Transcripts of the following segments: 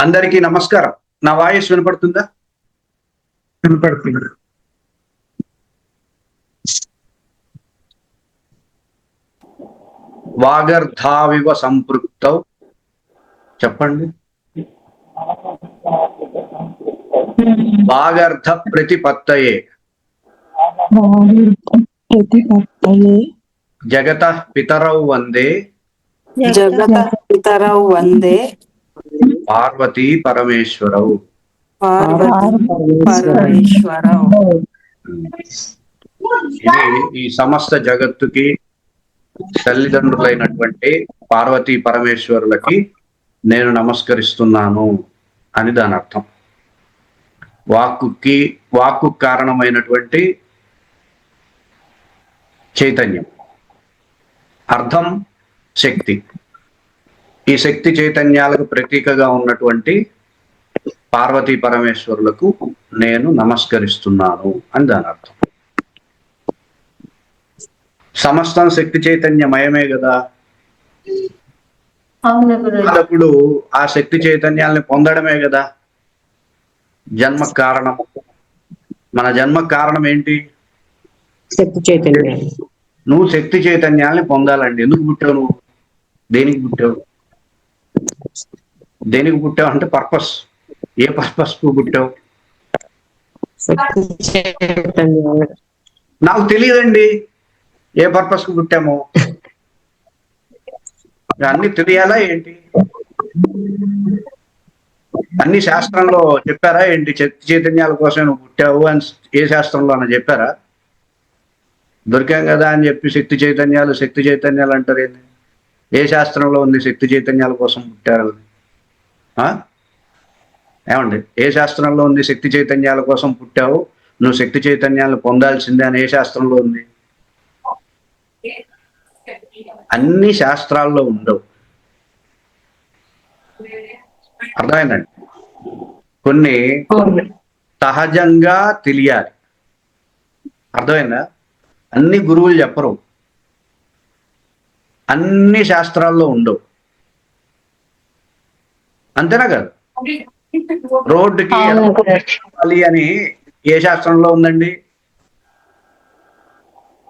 అందరికీ నమస్కారం. నా వాయిస్ వినపడుతుందా? వినపడుతుంది. వాగర్ధావివ సంపృక్తౌ. చెప్పండి. వాగర్ధ ప్రతిపత్తయే ప్రతిపత్తయే జగత పితరౌ వందే. జగత పితరౌ వందే. పార్వతీ పరమేశ్వరౌ పార్వతీ పరమేశ్వరౌ ఇది ఈ సమస్త జగత్తుకి తల్లిదండ్రులైనటువంటి పార్వతీ పరమేశ్వరులకి నేను నమస్కరిస్తున్నాను అని దాని అర్థం. వాక్కుకి వాక్కు కారణమైనటువంటి చైతన్యం. అర్థం శక్తి. ఈ శక్తి చైతన్యాలకు ప్రతీకగా ఉన్నటువంటి పార్వతీ పరమేశ్వరులకు నేను నమస్కరిస్తున్నాను అని దాని అర్థం. సమస్తం శక్తి చైతన్యమయమే కదా? అప్పుడు ఆ శక్తి చైతన్యాల్ని పొందడమే కదా? జన్మ కారణం. మన జన్మ కారణం ఏంటి? శక్తి చైతన్యం. నువ్వు శక్తి చైతన్యాల్ని పొందాలండి. ఎందుకు పుట్టావు నువ్వు? దేనికి పుట్టావు? దేనికి పుట్టావు అంటే పర్పస్. ఏ పర్పస్కు పుట్టావు? నాకు తెలియదండి. ఏ పర్పస్కు పుట్టామో? అన్ని తెలియాలా ఏంటి? అన్ని శాస్త్రంలో చెప్పారా ఏంటి? శక్తి చైతన్యాల కోసం నువ్వు పుట్టావు అని ఏ శాస్త్రంలో అని చెప్పారా? దొరికాం కదా అని చెప్పి శక్తి చైతన్యాలు శక్తి చైతన్యాలు అంటారు ఏంటి ఏ శాస్త్రంలో ఉంది శక్తి చైతన్యాల కోసం పుట్టారు? ఏమండి? ఏ శాస్త్రంలో ఉంది శక్తి చైతన్యాల కోసం పుట్టావు? నువ్వు శక్తి చైతన్యాలను పొందాల్సిందే అని ఏ శాస్త్రంలో ఉంది? అన్ని శాస్త్రాల్లో ఉండవు. అర్థమైందండి? కొన్ని. సహజంగా తెలియాలి. అర్థమైందా? అన్ని గురువులు చెప్పరు. అన్ని శాస్త్రాల్లో ఉండవు. అంతేనా కదా? రోడ్డుకి నడవాలి అని ఏ శాస్త్రంలో ఉందండి?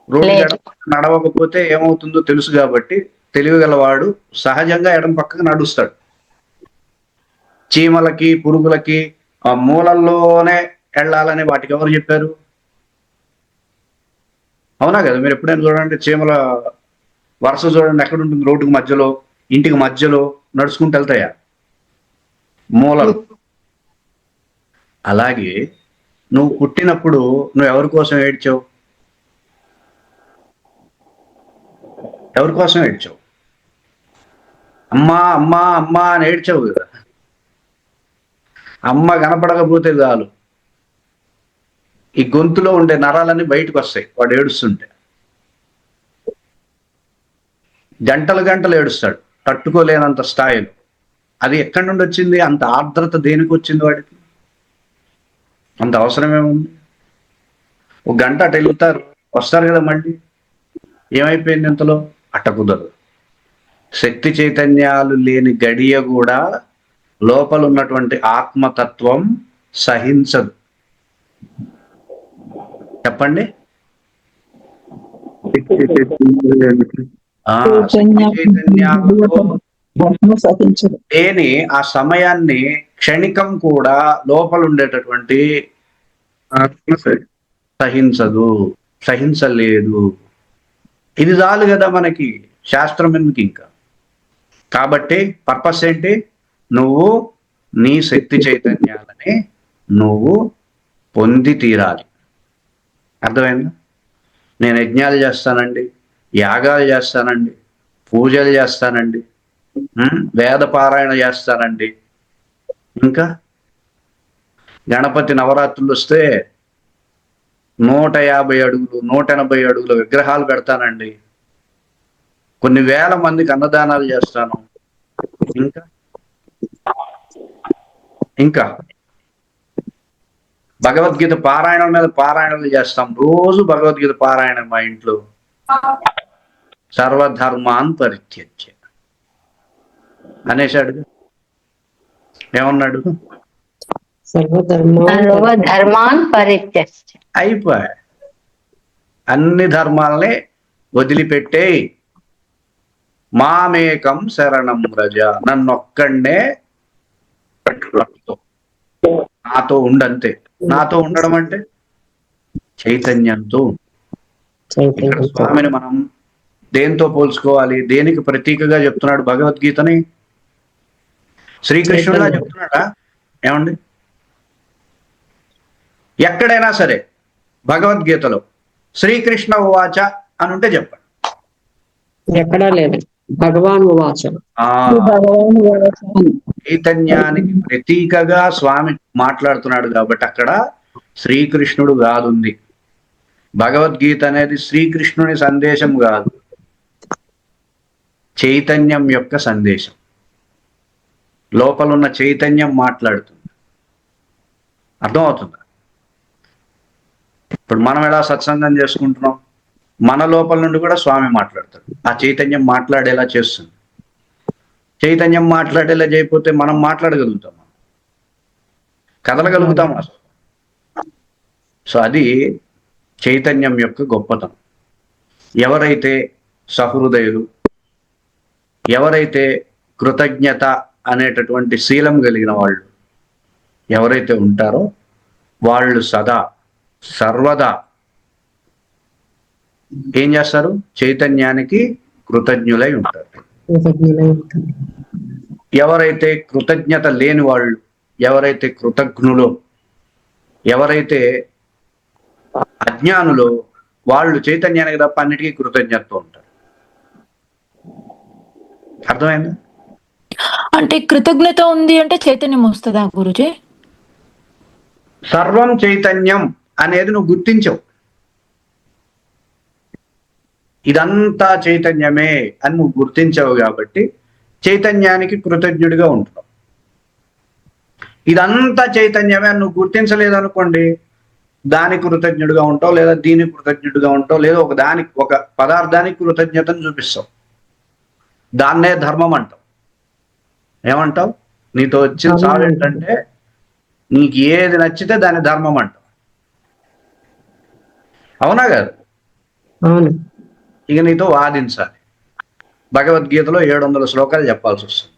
రోడ్డు నడవకపోతే ఏమవుతుందో తెలుసు కాబట్టి తెలివిగలవాడు సహజంగా ఎడమ పక్కకు నడుస్తాడు. చీమలకి పురుగులకి ఆ మూలల్లోనే వెళ్ళాలని వాటికి ఎవరు చెప్పారు? అవునా కదా? మీరు ఎప్పుడైనా చూడండి చీమల వరుస చూడండి ఎక్కడ ఉంటుంది? రోడ్డుకి మధ్యలో ఇంటికి మధ్యలో నడుచుకుంటూ వెళ్తాయా? మూలలు. అలాగే నువ్వు పుట్టినప్పుడు నువ్వు ఎవరి కోసం ఏడ్చావు? ఎవరి కోసం ఏడ్చావు? అమ్మా అమ్మా అమ్మా అని ఏడ్చావు కదా. అమ్మ కనపడకపోతే చాలు. ఈ గొంతులో ఉండే నరాలన్నీ బయటకు వస్తాయి వాడు ఏడుస్తుంటే. గంటలు గంటలు ఏడుస్తాడు. తట్టుకోలేనంత స్థాయిలో. అది ఎక్కడి నుండి వచ్చింది? అంత ఆర్ద్రత దేనికి వచ్చింది వాడికి? అంత అవసరమేముంది ఒక గంట అటు వెళ్తారు. వస్తారు కదా మళ్ళీ. ఏమైపోయింది ఇంతలో? అట్ట కుదరదు. శక్తి చైతన్యాలు లేని గడియ కూడా లోపల ఉన్నటువంటి ఆత్మతత్వం సహించదు. చెప్పండి? లేని ఆ సమయాన్ని క్షణికం కూడా లోపల ఉండేటటువంటి సహించదు సహించలేదు. ఇది చాలు కదా మనకి శాస్త్రం ఎందుకు ఇంకా? కాబట్టి పర్పస్ ఏంటి? నువ్వు నీ శక్తి చైతన్యాలని నువ్వు పొంది తీరాలి. అర్థమైందా? నేను యజ్ఞాలు చేస్తానండి. యాగాలు చేస్తానండి పూజలు చేస్తానండి వేద పారాయణ చేస్తానండి. ఇంకా గణపతి నవరాత్రులు వస్తే నూట యాభై అడుగులు నూట ఎనభై అడుగుల విగ్రహాలు పెడతానండి కొన్ని వేల మందికి అన్నదానాలు చేస్తాను. ఇంకా? ఇంకా? భగవద్గీత పారాయణం మీద పారాయణలు చేస్తాం. రోజు భగవద్గీత పారాయణం మా ఇంట్లో. సర్వధర్మాన్ పరిత్యజ్య అనేసాడు ఏమన్నాడు? సర్వధర్మ సర్వధర్మాన్ పరిత్యజ్య అయిపోయా. అన్ని ధర్మాలని వదిలిపెట్టే మామేకం శరణం రజ. నన్నొక్కడే పట్టుకో నాతో ఉండంతే. నాతో ఉండడం అంటే చైతన్యంతో ఇక్కడ స్వామిని మనం దేంతో పోల్చుకోవాలి? దేనికి ప్రతీకగా చెప్తున్నాడు భగవద్గీతని? శ్రీకృష్ణుడుగా. చెప్తున్నాడా? ఏమండి? ఎక్కడైనా సరే భగవద్గీతలో శ్రీకృష్ణ ఉవాచ అని ఉంటే చెప్పండి. ఎక్కడా లేదు. భగవాన్ చైతన్యానికి ప్రతీకగా స్వామి మాట్లాడుతున్నాడు కాబట్టి అక్కడ శ్రీకృష్ణుడు కాదుంది. భగవద్గీత అనేది శ్రీకృష్ణుని సందేశం కాదు. చైతన్యం యొక్క సందేశం. లోపలున్న చైతన్యం మాట్లాడుతుంది. అర్థమవుతుందా? ఇప్పుడు మనం ఎలా సత్సంగం చేసుకుంటున్నాం? మన లోపల నుండి కూడా స్వామి మాట్లాడతాడు. ఆ చైతన్యం మాట్లాడేలా చేస్తుంది. చైతన్యం మాట్లాడేలా చేయకపోతే మనం మాట్లాడగలుగుతాం కదలగలుగుతాం అసలు సో అది చైతన్యం యొక్క గొప్పతనం. ఎవరైతే సహృదయులు ఎవరైతే కృతజ్ఞత అనేటటువంటి శీలం కలిగిన వాళ్ళు ఎవరైతే ఉంటారో వాళ్ళు సదా సర్వదా ఏం చేస్తారు? చైతన్యానికి కృతజ్ఞులై ఉంటారు. కృతజ్ఞులై ఉంటారు. ఎవరైతే కృతజ్ఞత లేని వాళ్ళు ఎవరైతే కృతజ్ఞులో ఎవరైతే అజ్ఞానులో వాళ్ళు చైతన్యానికి తప్ప అన్నిటికీ కృతజ్ఞతతో ఉంటారు. అర్థమైందా? అంటే కృతజ్ఞత ఉంది అంటే చైతన్యం వస్తుందా గురుజీ? సర్వం చైతన్యం అనేది నువ్వు గుర్తించవు. ఇదంతా చైతన్యమే అని నువ్వు గుర్తించవు కాబట్టి చైతన్యానికి కృతజ్ఞుడిగా ఉంటున్నావు ఇదంతా చైతన్యమే అని నువ్వు గుర్తించలేదు అనుకోండి దానికి కృతజ్ఞుడిగా ఉంటావు లేదా దీనికి కృతజ్ఞుడిగా ఉంటావు లేదా ఒక దానికి ఒక పదార్థానికి కృతజ్ఞతను చూపిస్తావు. దాన్నే ధర్మం అంటావు. ఏమంటావు? నీతో వచ్చిన చాలు ఏంటంటే నీకు ఏది నచ్చితే దాని ధర్మం అంటావు. అవునా కాదు? అవును. ఇక నీతో వాదించాలి. భగవద్గీతలో ఏడు వందల శ్లోకాలు చెప్పాల్సి వస్తుంది.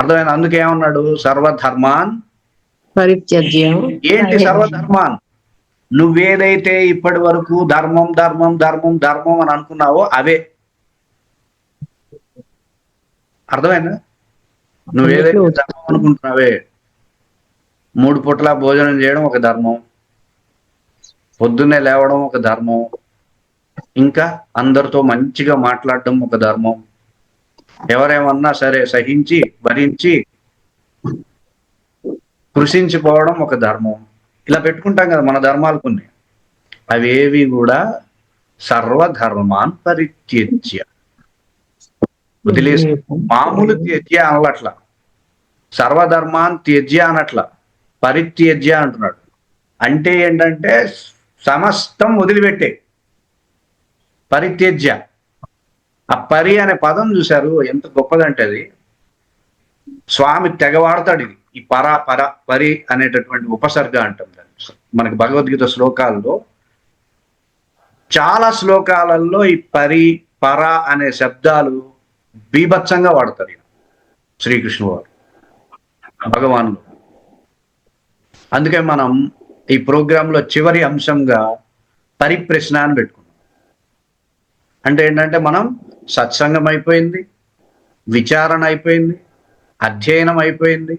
అర్థమైన అందుకే ఏమన్నాడు సర్వధర్మాన్ పరిత్యజ్య. ఏంటి సర్వధర్మాన్? నువ్వేదైతే ఇప్పటి వరకు ధర్మం ధర్మం ధర్మం ధర్మం అని అనుకున్నావో అవే. అర్థమైందా? నువ్వేదైతే ధర్మం అనుకుంటున్నావే మూడు పూటల భోజనం చేయడం ఒక ధర్మం పొద్దున్నే లేవడం ఒక ధర్మం ఇంకా అందరితో మంచిగా మాట్లాడడం ఒక ధర్మం. ఎవరేమన్నా సరే సహించి భరించి కృషించిపోవడం ఒక ధర్మం. ఇలా పెట్టుకుంటాం కదా మన ధర్మాలు కొన్ని. అవేవి కూడా సర్వధర్మాన్ పరిత్యజ్య. వదిలేసి మామూలు త్యజ్య అనట్ల సర్వధర్మాన్ త్యజ్య అనట్ల. పరిత్యజ్య అంటున్నాడు. అంటే ఏంటంటే సమస్తం వదిలిపెట్టే. పరిత్యజ్య. ఆ పరి అనే పదం చూశారు ఎంత గొప్పదంటే అది. స్వామి తెగ వాడతాడు ఇది. ఈ పర పర పరి అనేటటువంటి ఉపసర్గ అంటాం దాన్ని. మనకి భగవద్గీత శ్లోకాల్లో చాలా శ్లోకాలలో ఈ పరి పర అనే శబ్దాలు బీభత్సంగా వాడతారు ఈయన శ్రీకృష్ణు వారు భగవానుడు. అందుకే మనం ఈ ప్రోగ్రాంలో చివరి అంశంగా పరిప్రశ్న అని పెట్టుకున్నాం. అంటే ఏంటంటే మనం సత్సంగం అయిపోయింది విచారణ అయిపోయింది అధ్యయనం అయిపోయింది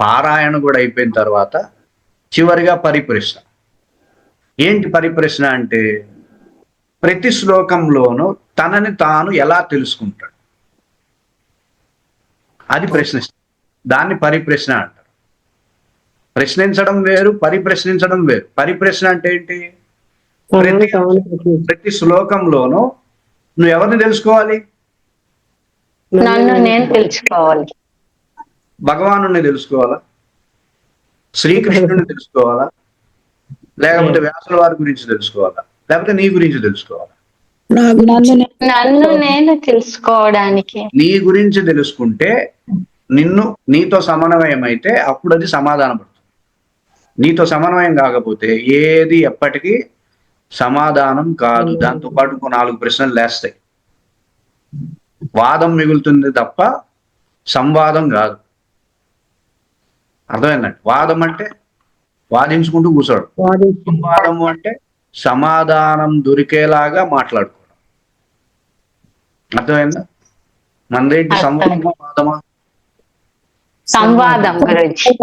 పారాయణ కూడా అయిపోయిన తర్వాత చివరిగా పరిప్రశ్న. ఏంటి పరిప్రశ్న అంటే ప్రతి శ్లోకంలోనూ తనని తాను ఎలా తెలుసుకుంటాడు? అది ప్రశ్నిస్తాడు దాన్ని పరిప్రశ్న అంటారు. ప్రశ్నించడం వేరు పరిప్రశ్నించడం వేరు. పరిప్రశ్న అంటే ఏంటి? ప్రశ్నించు. ప్రతి శ్లోకంలోనూ నువ్వు ఎవరిని తెలుసుకోవాలి? నన్ను నేను తెలుసుకోవాలి. భగవాను తెలుసుకోవాలా? శ్రీకృష్ణుని తెలుసుకోవాలా? లేకపోతే వ్యాసుల వారి గురించి తెలుసుకోవాలా? లేకపోతే నీ గురించి తెలుసుకోవాలా? నన్ను నేను నన్ను నేను తెలుసుకోవడానికి. నీ గురించి తెలుసుకుంటే నిన్ను నీతో సమన్వయం అయితే అప్పుడు అది సమాధానం పడుతుంది. నీతో సమన్వయం కాకపోతే ఏది ఎప్పటికీ సమాధానం కాదు. దాంతో పాటు ఇంకో నాలుగు ప్రశ్నలు లేస్తాయి. వాదం మిగులుతుంది తప్ప సంవాదం కాదు. అర్థమైందండి? వాదం అంటే వాదించుకుంటూ కూర్చోడు. సంవాదము అంటే సమాధానం దొరికేలాగా మాట్లాడుకోవడం. అర్థమైందా? మనదేంటి సంవాదమా వాదమా? సంవాదం గురించి.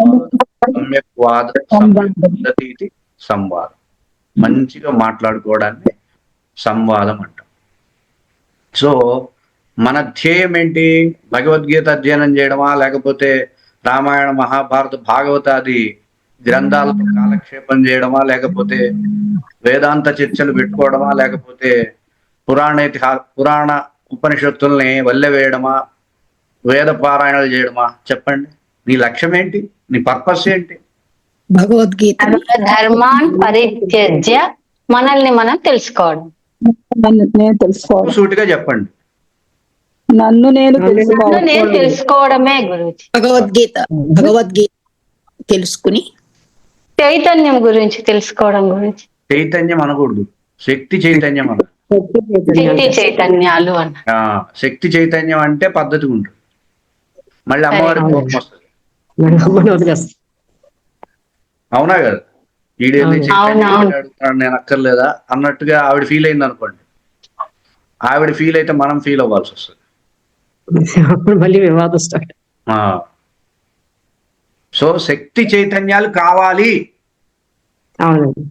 సంవాదం. మంచిగా మాట్లాడుకోవడాన్ని సంవాదం అంటాం. సో మన ధ్యేయం ఏంటి? భగవద్గీత అధ్యయనం చేయడమా? లేకపోతే రామాయణ మహాభారత భాగవతాది గ్రంథాలతో కాలక్షేపం చేయడమా లేకపోతే వేదాంత చర్చలు పెట్టుకోవడమా లేకపోతే పురాణ ఇతిహా పురాణ ఉపనిషత్తుల్ని వల్లె వేయడమా వేద పారాయణలు చేయడమా? చెప్పండి. నీ లక్ష్యం ఏంటి? నీ పర్పస్ ఏంటి? భగవద్గీత. ధర్మాన్ పరిత్యజ్య మనల్ని మనం తెలుసుకోవడం. సూటిగా చెప్పండి. నన్ను నేను నేను తెలుసుకోవడమే గురించి భగవద్గీత భగవద్గీత తెలుసుకుని చైతన్యం గురించి తెలుసుకోవడం గురించి. చైతన్యం అనకూడదు. శక్తి చైతన్యం అన శక్తి చైతన్యం. శక్తి చైతన్యాలు అన్న. ఆ, శక్తి చైతన్యం అంటే పద్ధతిగా ఉంటుంది. మళ్ళీ అమ్మవారి. కోపం వస్తుంది. అవునా కదా? ఈడేంది నేను అక్కర్లేదా? అన్నట్టుగా ఆవిడ ఫీల్ అయింది అనుకోండి ఆవిడ ఫీల్ అయితే మనం ఫీల్ అవ్వాల్సి వస్తుంది. అప్పుడు మళ్ళీ వివాదం స్టార్ట్. సో శక్తి చైతన్యాలు కావాలి అవునండి.